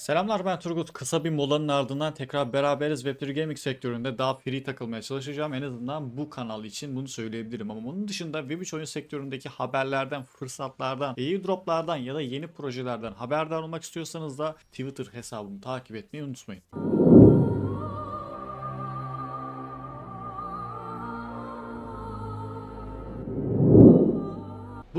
Selamlar ben Turgut. Kısa bir molanın ardından tekrar beraberiz. Web3 Gaming sektöründe daha free takılmaya çalışacağım. En azından bu kanal için bunu söyleyebilirim. Ama bunun dışında Web3 oyun sektöründeki haberlerden, fırsatlardan, airdroplardan ya da yeni projelerden haberdar olmak istiyorsanız da Twitter hesabımı takip etmeyi unutmayın.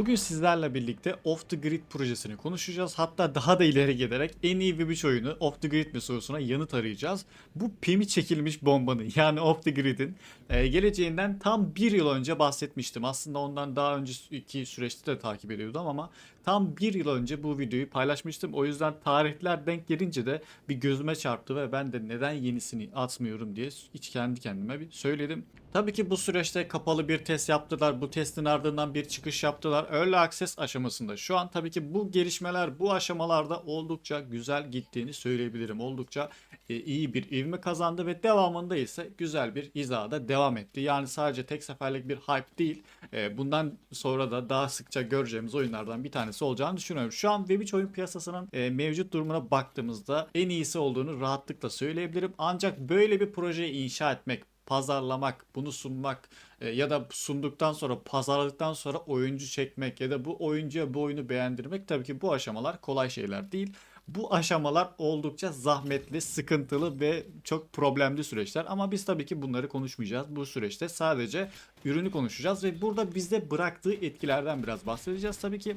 Bugün sizlerle birlikte Off the Grid projesini konuşacağız. Hatta daha da ileri giderek en iyi Web3 oyunu Off the Grid mi sorusuna yanıt arayacağız. Bu pimi çekilmiş bombanın yani Off the Grid'in e, geleceğinden tam bir yıl önce bahsetmiştim. Aslında ondan daha önceki süreçte de takip ediyordum ama tam bir yıl önce bu videoyu paylaşmıştım. O yüzden tarihler denk gelince de bir gözüme çarptı ve ben de neden yenisini atmıyorum diye hiç kendi kendime bir söyledim. Tabii ki bu süreçte kapalı bir test yaptılar. Bu testin ardından bir çıkış yaptılar. Early Access aşamasında. Şu an tabii ki bu gelişmeler bu aşamalarda oldukça güzel gittiğini söyleyebilirim. Oldukça e, iyi bir ivme kazandı ve devamında ise güzel bir izahda devam etti. Yani sadece tek seferlik bir hype değil. E, bundan sonra da daha sıkça göreceğimiz oyunlardan bir tanesi olacağını düşünüyorum. Şu an Web3 oyun piyasasının e, mevcut durumuna baktığımızda en iyisi olduğunu rahatlıkla söyleyebilirim. Ancak böyle bir projeyi inşa etmek, pazarlamak, bunu sunmak e, ya da sunduktan sonra pazarladıktan sonra oyuncu çekmek ya da bu oyuncuya bu oyunu beğendirmek tabii ki bu aşamalar kolay şeyler değil. Bu aşamalar oldukça zahmetli, sıkıntılı ve çok problemli süreçler ama biz tabii ki bunları konuşmayacağız. Bu süreçte sadece ürünü konuşacağız ve burada bizde bıraktığı etkilerden biraz bahsedeceğiz. Tabii ki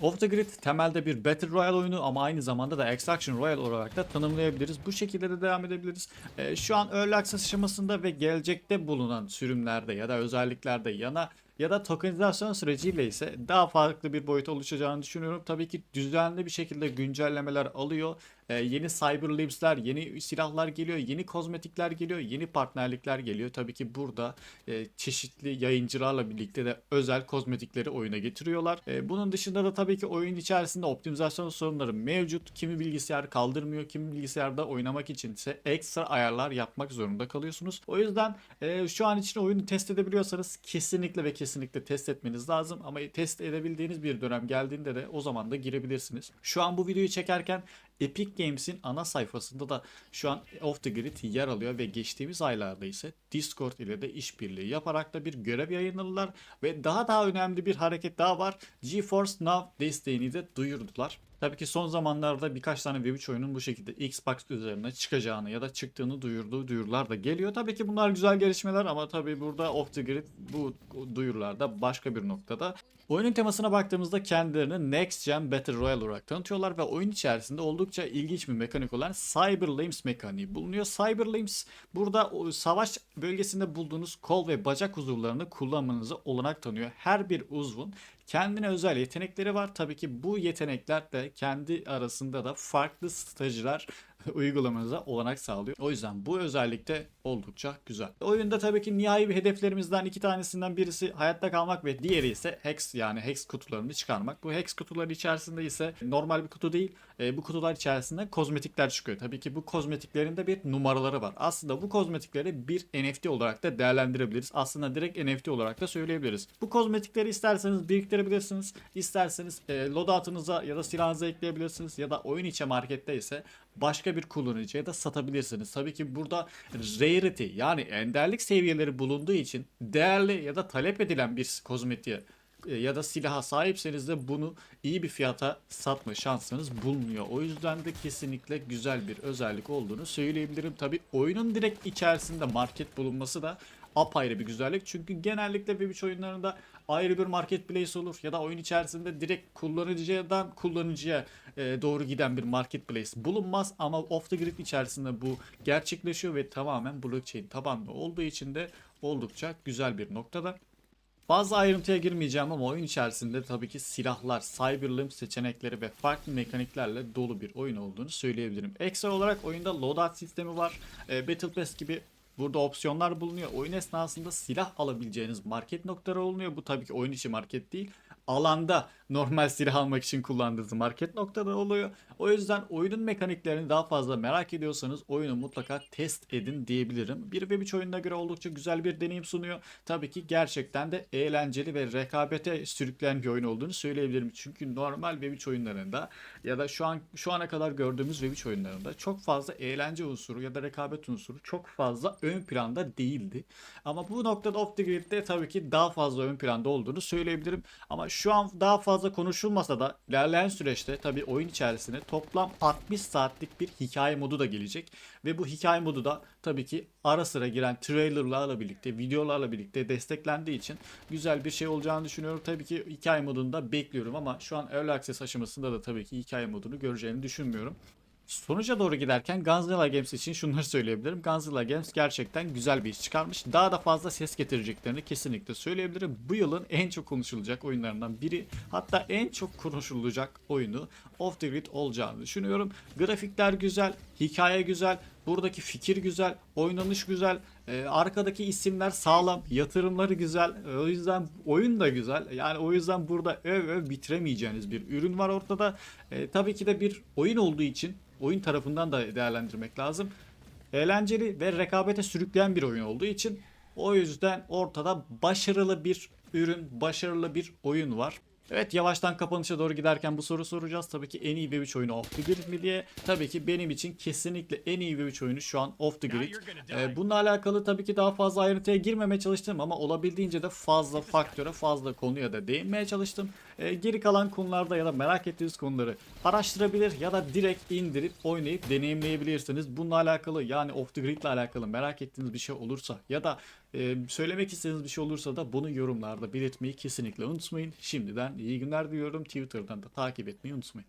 Off the Grid temelde bir Battle Royale oyunu ama aynı zamanda da Extraction Royale olarak da tanımlayabiliriz. Bu şekilde de devam edebiliriz. Ee, şu an Early Access aşamasında ve gelecekte bulunan sürümlerde ya da özelliklerde yana ya da tokenizasyon süreciyle ise daha farklı bir boyut oluşacağını düşünüyorum. Tabii ki düzenli bir şekilde güncellemeler alıyor. Ee, yeni Cyber Libs'ler, yeni silahlar geliyor, yeni kozmetikler geliyor, yeni partnerlikler geliyor. Tabii ki burada e, çeşitli yayıncılarla birlikte de özel kozmetikleri oyuna getiriyorlar. E, bunun dışında da tabii ki oyun içerisinde optimizasyon sorunları mevcut. Kimi bilgisayar kaldırmıyor, kimi bilgisayarda oynamak için ise ekstra ayarlar yapmak zorunda kalıyorsunuz. O yüzden e, şu an için oyunu test edebiliyorsanız kesinlikle ve kesinlikle test etmeniz lazım. Ama test edebildiğiniz bir dönem geldiğinde de o zaman da girebilirsiniz. Şu an bu videoyu çekerken Epic Games'in ana sayfasında da şu an Off the Grid yer alıyor ve geçtiğimiz aylarda ise Discord ile de işbirliği yaparak da bir görev yayınladılar ve daha daha önemli bir hareket daha var. GeForce Now desteğini de duyurdular. Tabii ki son zamanlarda birkaç tane Web3 oyunun bu şekilde Xbox üzerine çıkacağını ya da çıktığını duyurduğu duyurular da geliyor. Tabii ki bunlar güzel gelişmeler ama tabii burada Off the Grid bu duyurularda başka bir noktada. Oyunun temasına baktığımızda kendilerini Next Gen Battle Royale olarak tanıtıyorlar ve oyun içerisinde oldukça ilginç bir mekanik olan Cyber Limbs mekaniği bulunuyor. Cyber Limbs burada savaş bölgesinde bulduğunuz kol ve bacak uzuvlarını kullanmanızı olanak tanıyor. Her bir uzvun kendine özel yetenekleri var. Tabii ki bu yetenekler de kendi arasında da farklı stajyer uygulamanıza olanak sağlıyor. O yüzden bu özellik de oldukça güzel. Oyunda tabii ki nihai bir hedeflerimizden iki tanesinden birisi hayatta kalmak ve diğeri ise hex yani hex kutularını çıkarmak. Bu hex kutuları içerisinde ise normal bir kutu değil. E, bu kutular içerisinde kozmetikler çıkıyor. Tabii ki bu kozmetiklerin de bir numaraları var. Aslında bu kozmetikleri bir NFT olarak da değerlendirebiliriz. Aslında direkt NFT olarak da söyleyebiliriz. Bu kozmetikleri isterseniz biriktirebilirsiniz. İsterseniz e, loadout'ınıza ya da silahınıza ekleyebilirsiniz. Ya da oyun içi markette ise başka bir kullanıcıya da satabilirsiniz. Tabii ki burada rarity yani enderlik seviyeleri bulunduğu için değerli ya da talep edilen bir kozmetiğe ya da silaha sahipseniz de bunu iyi bir fiyata satma şansınız bulmuyor. O yüzden de kesinlikle güzel bir özellik olduğunu söyleyebilirim. Tabi oyunun direkt içerisinde market bulunması da apayrı bir güzellik. Çünkü genellikle Web3 oyunlarında ayrı bir marketplace olur ya da oyun içerisinde direkt kullanıcıdan kullanıcıya e, doğru giden bir marketplace bulunmaz ama off the grid içerisinde bu gerçekleşiyor ve tamamen blockchain tabanlı olduğu için de oldukça güzel bir noktada. Fazla ayrıntıya girmeyeceğim ama oyun içerisinde tabii ki silahlar, cyberlimp seçenekleri ve farklı mekaniklerle dolu bir oyun olduğunu söyleyebilirim. Ekstra olarak oyunda loadout sistemi var. E, Battle Pass gibi Burada opsiyonlar bulunuyor. Oyun esnasında silah alabileceğiniz market noktaları olunuyor. Bu tabii ki oyun içi market değil. Alanda normal silah almak için kullandığınız market noktada oluyor. O yüzden oyunun mekaniklerini daha fazla merak ediyorsanız oyunu mutlaka test edin diyebilirim. Bir ve 3 oyununa göre oldukça güzel bir deneyim sunuyor. Tabii ki gerçekten de eğlenceli ve rekabete sürükleyen bir oyun olduğunu söyleyebilirim. Çünkü normal ve 3 oyunlarında ya da şu an şu ana kadar gördüğümüz ve 3 oyunlarında çok fazla eğlence unsuru ya da rekabet unsuru çok fazla ön planda değildi. Ama bu noktada Off the Grid'de tabii ki daha fazla ön planda olduğunu söyleyebilirim. Ama şu an daha fazla konuşulmasa da ilerleyen süreçte tabii oyun içerisine toplam 60 saatlik bir hikaye modu da gelecek. Ve bu hikaye modu da tabii ki ara sıra giren trailerlarla birlikte, videolarla birlikte desteklendiği için güzel bir şey olacağını düşünüyorum. Tabii ki hikaye modunu da bekliyorum ama şu an Early Access aşamasında da tabii ki hikaye modunu göreceğini düşünmüyorum. Sonuca doğru giderken Godzilla Games için şunları söyleyebilirim. Godzilla Games gerçekten güzel bir iş çıkarmış. Daha da fazla ses getireceklerini kesinlikle söyleyebilirim. Bu yılın en çok konuşulacak oyunlarından biri hatta en çok konuşulacak oyunu Off the Grid olacağını düşünüyorum. Grafikler güzel, hikaye güzel, buradaki fikir güzel, oynanış güzel, e, arkadaki isimler sağlam, yatırımları güzel. E, o yüzden oyun da güzel. Yani o yüzden burada öv öv bitiremeyeceğiniz bir ürün var ortada. E, tabii ki de bir oyun olduğu için oyun tarafından da değerlendirmek lazım. Eğlenceli ve rekabete sürükleyen bir oyun olduğu için o yüzden ortada başarılı bir ürün, başarılı bir oyun var. Evet yavaştan kapanışa doğru giderken bu soru soracağız. Tabii ki en iyi V3 oyunu Off the Grid mi diye. Tabii ki benim için kesinlikle en iyi V3 oyunu şu an Off the Grid. Ee, bununla alakalı tabii ki daha fazla ayrıntıya girmemeye çalıştım ama olabildiğince de fazla faktöre, fazla konuya da değinmeye çalıştım. Ee, geri kalan konularda ya da merak ettiğiniz konuları araştırabilir ya da direkt indirip oynayıp deneyimleyebilirsiniz. Bununla alakalı yani Off the Grid ile alakalı merak ettiğiniz bir şey olursa ya da e, söylemek istediğiniz bir şey olursa da bunu yorumlarda belirtmeyi kesinlikle unutmayın. Şimdiden iyi günler diliyorum. Twitter'dan da takip etmeyi unutmayın.